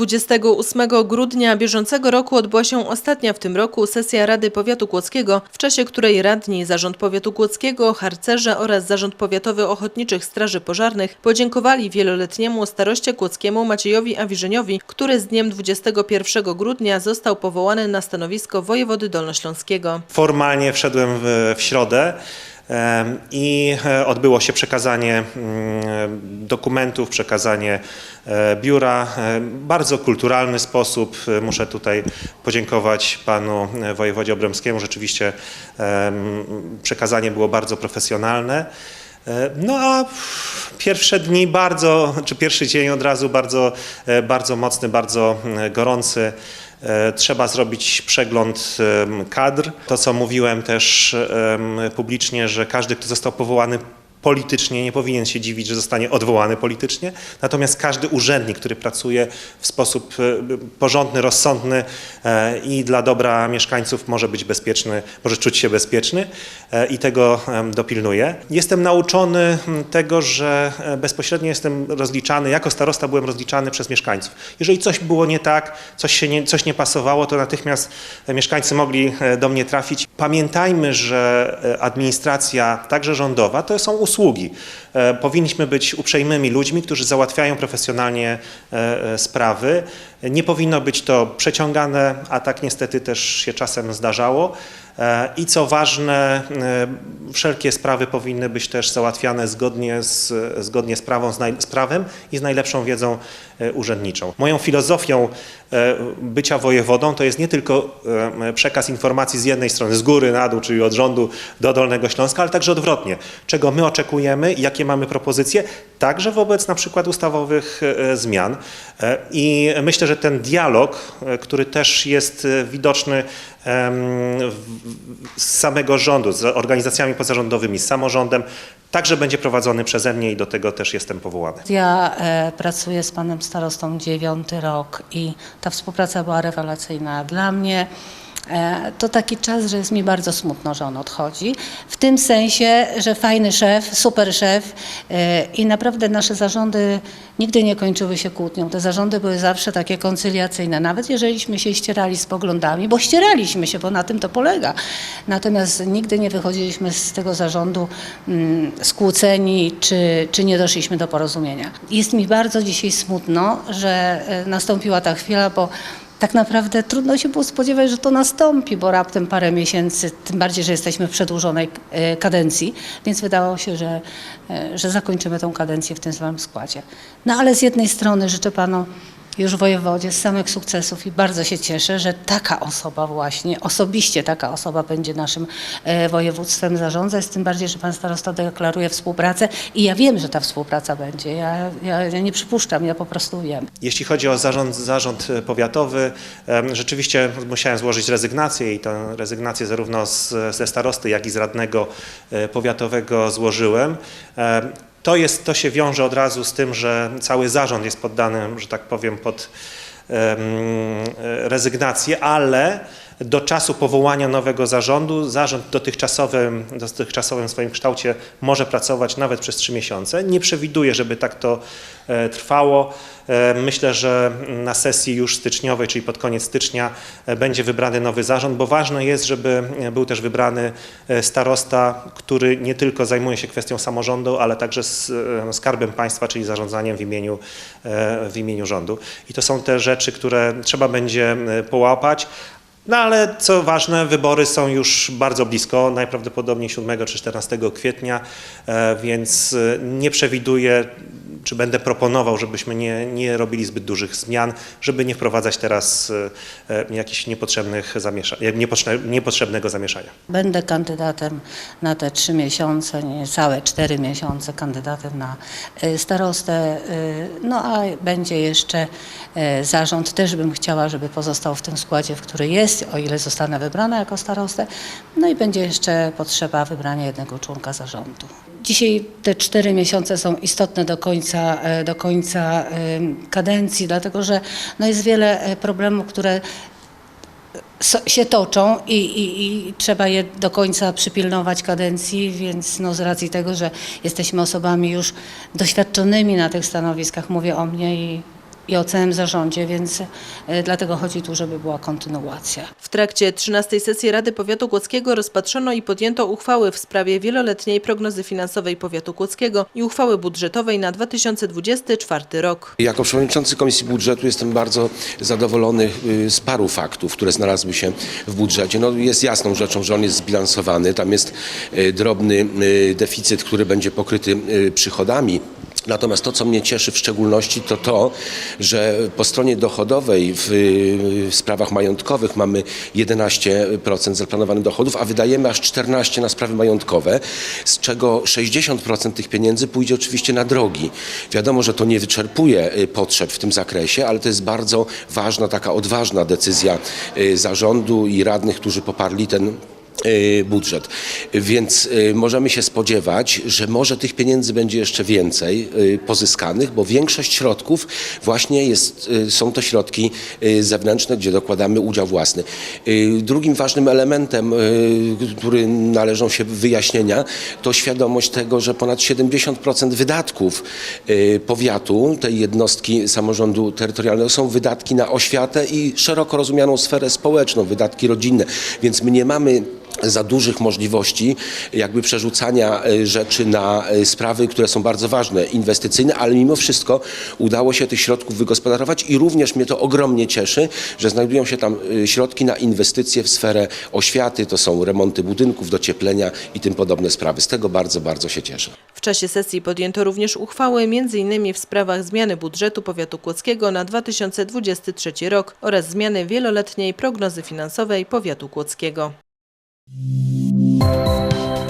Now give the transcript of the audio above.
28 grudnia bieżącego roku odbyła się ostatnia w tym roku sesja Rady Powiatu Kłodzkiego, w czasie której radni, Zarząd Powiatu Kłodzkiego, harcerze oraz Zarząd Powiatowy Ochotniczych Straży Pożarnych podziękowali wieloletniemu staroście kłodzkiemu Maciejowi Awirzeniowi, który z dniem 21 grudnia został powołany na stanowisko wojewody dolnośląskiego. Formalnie wszedłem w, w środę i e, odbyło się przekazanie mm, dokumentów, przekazanie e, biura. E, Bardzo kulturalny sposób. Muszę tutaj podziękować panu wojewodzie Obremskiemu. Rzeczywiście przekazanie było bardzo profesjonalne. E, No a pierwsze dni bardzo, czy pierwszy dzień od razu bardzo, e, bardzo mocny, bardzo mm, gorący. E, Trzeba zrobić przegląd kadr. To, co mówiłem też publicznie, że każdy, kto został powołany politycznie, nie powinien się dziwić, że zostanie odwołany politycznie. Natomiast każdy urzędnik, który pracuje w sposób e, porządny, rozsądny e, i dla dobra mieszkańców może być bezpieczny, może czuć się bezpieczny e, i tego dopilnuje. Jestem nauczony tego, że bezpośrednio jestem rozliczany, jako starosta byłem rozliczany przez mieszkańców. Jeżeli coś było nie tak, coś, się nie, coś nie pasowało, to natychmiast mieszkańcy mogli do mnie trafić. Pamiętajmy, że administracja, także rządowa, to są usługi. E, Powinniśmy być uprzejmymi ludźmi, którzy załatwiają profesjonalnie e, e, sprawy. Nie powinno być to przeciągane, a tak niestety też się czasem zdarzało. E, I co ważne, e, wszelkie sprawy powinny być też załatwiane zgodnie z, zgodnie z, prawą, z, prawem i z najlepszą wiedzą e, urzędniczą. Moją filozofią bycia wojewodą to jest nie tylko przekaz informacji z jednej strony, z góry na dół, czyli od rządu do Dolnego Śląska, ale także odwrotnie. Czego my oczekujemy jakie mamy propozycje, także wobec na przykład ustawowych zmian. I myślę, że ten dialog, który też jest widoczny z samego rządu, z organizacjami pozarządowymi, z samorządem, także będzie prowadzony przeze mnie i do tego też jestem powołany. Ja e, pracuję z panem starostą dziewiąty rok i ta współpraca była rewelacyjna dla mnie. E, to taki czas, że jest mi bardzo smutno, że on odchodzi. W tym sensie, że fajny szef, super szef e, i naprawdę nasze zarządy nigdy nie kończyły się kłótnią. Te zarządy były zawsze takie koncyliacyjne, nawet jeżeliśmy się ścierali z poglądami, bo ścieraliśmy się, bo na tym to polega. Natomiast nigdy nie wychodziliśmy z tego zarządu mm, skłóceni, czy, czy nie doszliśmy do porozumienia. Jest mi bardzo dzisiaj smutno, że e, nastąpiła ta chwila, bo tak naprawdę trudno się było spodziewać, że to nastąpi, bo raptem parę miesięcy, tym bardziej, że jesteśmy w przedłużonej e, kadencji, więc wydawało się, że, e, że zakończymy tą kadencję w tym samym składzie. No ale z jednej strony życzę panu już wojewodzie samych sukcesów i bardzo się cieszę, że taka osoba właśnie, osobiście taka osoba będzie naszym e, województwem zarządzać, tym bardziej, że pan starosta deklaruje współpracę i ja wiem, że ta współpraca będzie. Ja, ja, ja nie przypuszczam, ja po prostu wiem. Jeśli chodzi o zarząd, zarząd e, powiatowy, rzeczywiście musiałem złożyć rezygnację i tę rezygnację zarówno z, ze starosty, jak i z radnego e, powiatowego złożyłem. To, jest, to się wiąże od razu z tym, że cały zarząd jest poddany, że tak powiem, pod rezygnację, ale do czasu powołania nowego zarządu zarząd w dotychczasowym swoim kształcie może pracować nawet przez trzy miesiące. Nie przewiduję, żeby tak to e, trwało. E, Myślę, że na sesji już styczniowej, czyli pod koniec stycznia, e, będzie wybrany nowy zarząd, bo ważne jest, żeby był też wybrany starosta, który nie tylko zajmuje się kwestią samorządu, ale także skarbem państwa, czyli zarządzaniem w imieniu, w imieniu rządu. I to są te rzeczy, które trzeba będzie połapać. No ale co ważne, wybory są już bardzo blisko, najprawdopodobniej 7 czy 14 kwietnia, e, więc e, nie przewiduję, czy będę proponował, żebyśmy nie, nie robili zbyt dużych zmian, żeby nie wprowadzać teraz e, e, jakichś niepotrzebnych zamiesza, e, niepotrzebne- niepotrzebnego zamieszania. Będę kandydatem na te trzy miesiące, całe cztery miesiące, kandydatem na y, starostę. No a będzie jeszcze zarząd. Też bym chciała, żeby pozostał w tym składzie, w który jest, o ile zostanę wybrana jako starostę. No i będzie jeszcze potrzeba wybrania jednego członka zarządu. Dzisiaj te cztery miesiące są istotne do końca, e, do końca kadencji, dlatego że no jest wiele e, problemów, które so- się toczą i, i, i trzeba je do końca przypilnować kadencji, więc no z racji tego, że jesteśmy osobami już doświadczonymi na tych stanowiskach, mówię o mnie i, i o całym zarządzie, więc e, dlatego chodzi tu, żeby była kontynuacja. W trakcie 13 sesji Rady Powiatu Kłodzkiego rozpatrzono i podjęto uchwały w sprawie wieloletniej prognozy finansowej Powiatu Kłodzkiego i uchwały budżetowej na 2024 rok. Jako przewodniczący Komisji Budżetu jestem bardzo zadowolony y, z paru faktów, które znalazły się w budżecie. No, jest jasną rzeczą, że on jest zbilansowany. Tam jest y, drobny y, deficyt, który będzie pokryty przychodami. Natomiast to, co mnie cieszy w szczególności, to to, że po stronie dochodowej w, w sprawach majątkowych mamy 11% zaplanowanych dochodów, a wydajemy aż 14% na sprawy majątkowe, z czego 60% tych pieniędzy pójdzie oczywiście na drogi. Wiadomo, że to nie wyczerpuje y, potrzeb w tym zakresie, ale to jest bardzo ważna, taka odważna decyzja y, zarządu i radnych, którzy poparli ten budżet. Więc y, możemy się spodziewać, że może tych pieniędzy będzie jeszcze więcej y, pozyskanych, bo większość środków właśnie jest, y, są to środki y, zewnętrzne, gdzie dokładamy udział własny. Y, Drugim ważnym elementem, y, który należą się wyjaśnienia, to świadomość tego, że ponad 70% wydatków y, powiatu, tej jednostki samorządu terytorialnego są wydatki na oświatę i szeroko rozumianą sferę społeczną, wydatki rodzinne. Więc my nie mamy za dużych możliwości jakby przerzucania e, rzeczy na e, sprawy, które są bardzo ważne, inwestycyjne, ale mimo wszystko udało się tych środków wygospodarować i również mnie to ogromnie cieszy, że znajdują się tam e, środki na inwestycje w sferę oświaty, to są remonty budynków, docieplenia i tym podobne sprawy. Z tego bardzo, bardzo się cieszę. W czasie sesji podjęto również uchwały m.in. w sprawach zmiany budżetu Powiatu Kłodzkiego na 2023 rok oraz zmiany wieloletniej prognozy finansowej Powiatu Kłodzkiego. Música